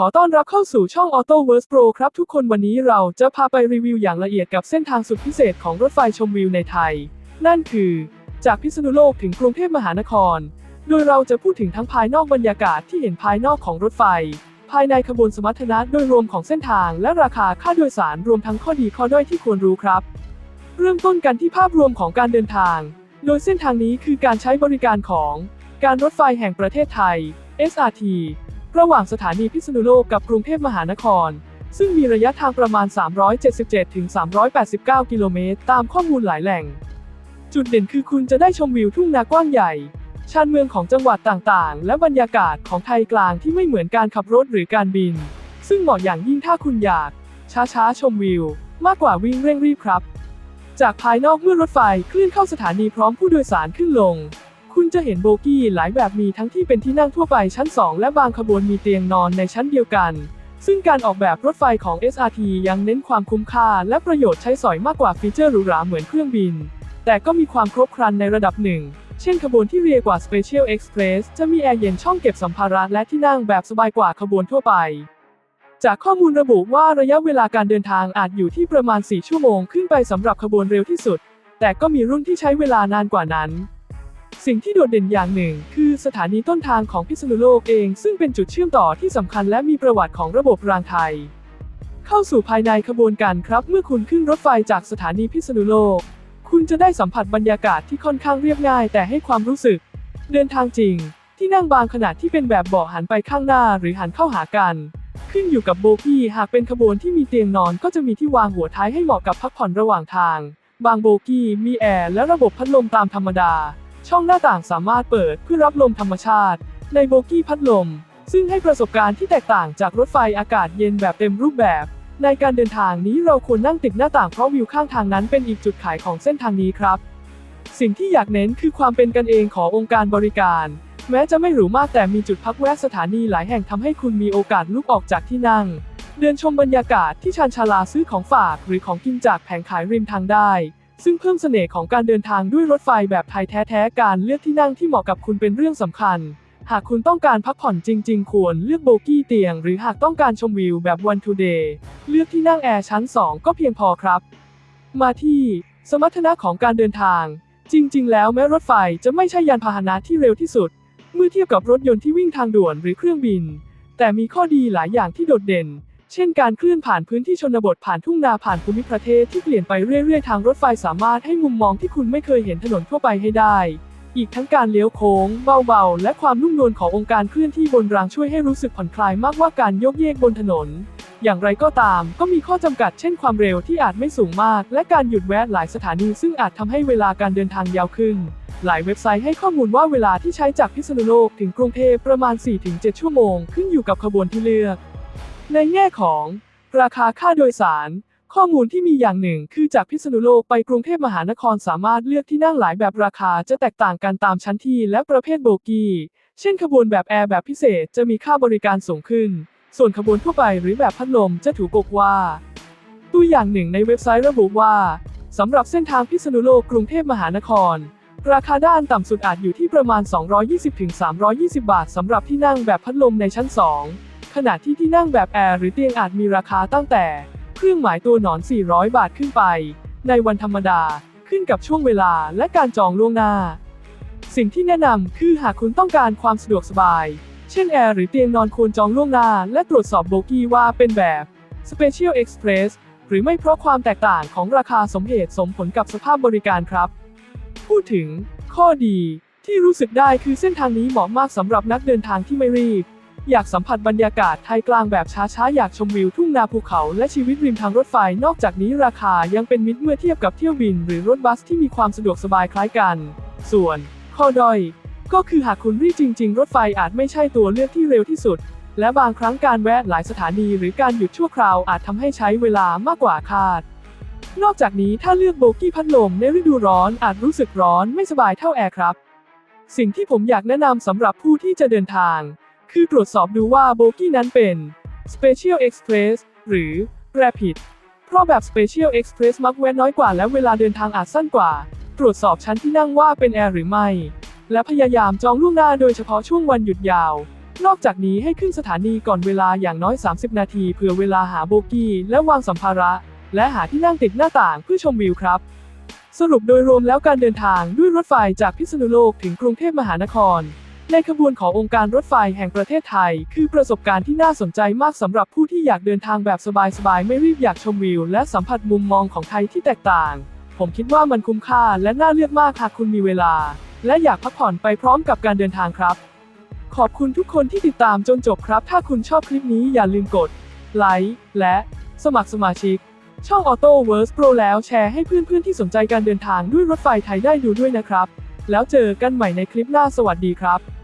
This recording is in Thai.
ขอต้อนรับเข้าสู่ช่อง Auto Verse Pro ครับทุกคนวันนี้เราจะพาไปรีวิวอย่างละเอียดกับเส้นทางสุดพิเศษของรถไฟชมวิวในไทย นั่นคือ จากพิษณุโลกถึงกรุงเทพมหานคร โดยเราจะพูดถึงทั้งภายนอกบรรยากาศที่เห็นภายนอกของรถไฟ ภายในขบวนสมรรถนะโดยรวมของเส้นทางและราคาค่าโดยสารรวมทั้งข้อดีข้อด้อยที่ควรรู้ครับ เริ่มต้นกันที่ภาพรวมของการเดินทาง โดยเส้นทางนี้คือการใช้บริการของ การรถไฟแห่งประเทศไทย SRT ระหว่างสถานีพิษณุโลกกับกรุงเทพมหานคร ซึ่งมีระยะทางประมาณ 377ถึง389 กิโลเมตร ตามข้อมูลหลายแหล่ง จุดเด่นคือคุณจะได้ชมวิวทุ่งนากว้างใหญ่ ชานเมืองของจังหวัดต่างๆ และบรรยากาศของไทยกลางที่ไม่เหมือนการขับรถหรือการบิน ซึ่งเหมาะอย่างยิ่งถ้าคุณอยาก ช้าๆ ชมวิว มากกว่าวิ่งเร่งรีบครับ จากภายนอกเมื่อรถไฟเคลื่อนเข้าสถานีพร้อมผู้โดยสารขึ้นลง จะเห็นโบกี้หลายแบบมีทั้งที่เป็นที่นั่งทั่วไปชั้น 2 และบางขบวนมีเตียงนอนในชั้นเดียวกัน ซึ่งการออกแบบรถไฟของ SRT ยังเน้นความคุ้มค่า และประโยชน์ใช้สอยมากกว่าฟีเจอร์หรูหราเหมือนเครื่องบิน แต่ก็มีความครบครันในระดับหนึ่ง เช่นขบวนที่เรียกว่า Special Express จะมีแอร์เย็นช่องเก็บสัมภาระและที่นั่งแบบสบายกว่าขบวนทั่วไปจากข้อมูลระบุว่าระยะเวลาการเดินทางอาจอยู่ที่ประมาณ 4 ชั่วโมงขึ้นไปสำหรับขบวนเร็วที่สุด แต่ก็มีรุ่นที่ใช้เวลานานกว่านั้น สิ่งที่โดดเด่นอย่างหนึ่ง คือสถานีต้นทางของพิษณุโลกเอง ซึ่งเป็นจุดเชื่อมต่อที่สำคัญและมีประวัติของระบบรางไทย เข้าสู่ภายในขบวนการครับ เมื่อคุณขึ้นรถไฟจากสถานีพิษณุโลก คุณจะได้สัมผัสบรรยากาศที่ค่อนข้างเรียบง่าย แต่ให้ความรู้สึก เดินทางจริง ที่นั่งบางขนาดที่เป็นแบบเบาะหันไปข้างหน้าหรือหันเข้าหากัน ขึ้นอยู่กับโบกี้หากเป็นขบวนที่มีเตียงนอนก็จะมีที่วางหัวท้ายให้เหมาะกับพักผ่อนระหว่างทาง บางโบกี้มีแอร์และระบบพัดลมตามธรรมดา ช่องหน้าต่างสามารถเปิดเพื่อรับลมธรรมชาติ ในโบกี้พัดลม ซึ่งให้ประสบการณ์ที่แตกต่างจากรถไฟอากาศเย็นแบบเต็มรูปแบบ ในการเดินทางนี้เราควรนั่งติดหน้าต่างเพราะวิวข้างทางนั้นเป็นอีกจุดขายของเส้นทางนี้ครับ สิ่งที่อยากเน้นคือความเป็นกันเองขององค์การบริการ แม้จะไม่หรูมากแต่มีจุดพักแวะสถานีหลายแห่งทำให้คุณมีโอกาสลุกออกจากที่นั่ง เดินชมบรรยากาศที่ชานชาลาซื้อของฝากหรือของกินจากแผงขายริมทางได้ ซึ่งเพิ่มเสน่ห์ของการเดินทางด้วยรถไฟแบบไทยแท้ๆ การเลือกที่นั่งที่เหมาะกับคุณเป็นเรื่องสำคัญ หากคุณต้องการพักผ่อนจริง ๆ ควรเลือกโบกี้เตียง หรือหากต้องการชมวิวแบบ one to day เลือกที่นั่งแอร์ชั้น 2 ก็เพียงพอครับ มาที่ สมรรถนะของการเดินทาง จริง ๆ แล้วแม้รถไฟจะไม่ใช่ยานพาหนะที่เร็วที่สุด เมื่อเทียบกับรถยนต์ที่วิ่งทางด่วนหรือเครื่องบิน แต่มีข้อดีหลายอย่างที่โดดเด่น เช่นการเคลื่อนผ่านพื้นที่ชนบทผ่านทุ่งนาผ่านภูมิประเทศที่เปลี่ยนไปเรื่อยๆ ทางรถไฟสามารถให้มุมมองที่คุณไม่เคยเห็นถนนทั่วไปให้ได้ อีกทั้งการเลี้ยวโค้ง เบาๆ และความนุ่มนวลขององค์การเคลื่อนที่บนรางช่วยให้รู้สึกผ่อนคลายมากกว่าการโยกเยกบนถนน อย่างไรก็ตามก็มีข้อจำกัดเช่นความเร็วที่อาจไม่สูงมาก และการหยุดแวะหลายสถานีซึ่งอาจทำให้เวลาการเดินทางยาวขึ้นหลายเว็บไซต์ให้ข้อมูลว่าเวลาที่ใช้จากพิษณุโลกถึงกรุงเทพประมาณ 4-7 ชั่วโมง ขึ้นอยู่กับขบวนที่เลือก ในแง่ของ ราคาค่าโดยสาร ข้อมูลที่มีอย่างหนึ่งคือจากพิษณุโลกไปกรุงเทพมหานครสามารถเลือกที่นั่งหลายแบบราคาจะแตกต่างกันตามชั้นที่และประเภทโบกี้ เช่นขบวนแบบแอร์แบบพิเศษจะมีค่าบริการสูงขึ้น ส่วนขบวนทั่วไปหรือแบบพัดลมจะถูกกกว่า ตัวอย่างหนึ่งในเว็บไซต์ระบุว่าสำหรับเส้นทางพิษณุโลกกรุงเทพมหานคร ราคาด้านต่ำสุดอาจอยู่ที่ประมาณ 220-320 บาทสำหรับที่นั่งแบบพัดลมในชั้น 2 ขณะที่ที่นั่งแบบแอร์หรือเตียงอาจมีราคาตั้งแต่ เครื่องหมายตัวหนอน 400 บาทขึ้นไป ในวันธรรมดาขึ้นกับช่วงเวลาและการจองล่วงหน้า สิ่งที่แนะนำคือหากคุณต้องการความสะดวกสบาย เช่นแอร์หรือเตียงนอนควรจองล่วงหน้า และตรวจสอบโบกี้ว่าเป็นแบบ Special Express หรือไม่เพราะความแตกต่างของราคาสมเหตุสมผลกับสภาพบริการครับ พูดถึง ข้อดีที่รู้สึกได้คือเส้นทางนี้เหมาะมากสำหรับนักเดินทางที่ไม่รีบ อยากสัมผัสบรรยากาศไทยกลางแบบช้าๆ อยากชมวิวทุ่งนาภูเขา และชีวิตริมทางรถไฟ นอกจากนี้ราคายังเป็นมิตรเมื่อเทียบกับเที่ยวบิน หรือรถบัสที่มีความสะดวกสบายคล้ายกัน ส่วน ข้อด้อย ก็คือหากคุณรีบจริง ๆ รถไฟอาจไม่ใช่ตัวเลือกที่เร็วที่สุด และบางครั้งการแวะหลายสถานีหรือการหยุดชั่วคราวอาจทำให้ใช้เวลามากกว่าคาด นอกจากนี้ถ้าเลือกโบกี้พัดลมในฤดูร้อนอาจรู้สึกร้อนไม่สบายเท่าแอร์ครับ สิ่งที่ผมอยากแนะนำสำหรับผู้ที่จะเดินทาง คือตรวจสอบดูว่าโบกี้นั้นเป็น Special Express หรือ Rapid เพราะแบบ Special Express มักแวะน้อยกว่าและเวลาเดินทางอาจสั้นกว่า ตรวจสอบชั้นที่นั่งว่าเป็นแอร์หรือไม่ และพยายามจองล่วงหน้าโดยเฉพาะช่วงวันหยุดยาว นอกจากนี้ให้ขึ้นสถานีก่อนเวลาอย่างน้อย 30 นาทีเพื่อเวลาหาโบกี้และวางสัมภาระ และหาที่นั่งติดหน้าต่างเพื่อชมวิวครับสรุปโดยรวมแล้วการเดินทางด้วยรถไฟจากพิษณุโลกถึงกรุงเทพมหานคร ในขบวนขององค์การรถไฟแห่งประเทศไทย คือประสบการณ์ที่น่าสนใจมากสำหรับผู้ที่อยากเดินทางแบบสบายๆ ไม่รีบอยากชมวิว และสัมผัสมุมมองของไทยที่แตกต่าง ผมคิดว่ามันคุ้มค่าและน่าเลือกมากหากคุณมีเวลา และอยากพักผ่อนไปพร้อมกับการเดินทางครับ ขอบคุณทุกคนที่ติดตามจนจบครับ ถ้าคุณชอบคลิปนี้อย่าลืมกดไลค์และสมัครสมาชิก ช่อง Auto w o r s Pro แล้วแชร์ให้เพื่อนๆที่สนใจการเดินทางด้วยรถไฟไทยได้ดูด้วยนะครับ แล้วเจอกันใหม่ในคลิปหน้าสวัสดีครับ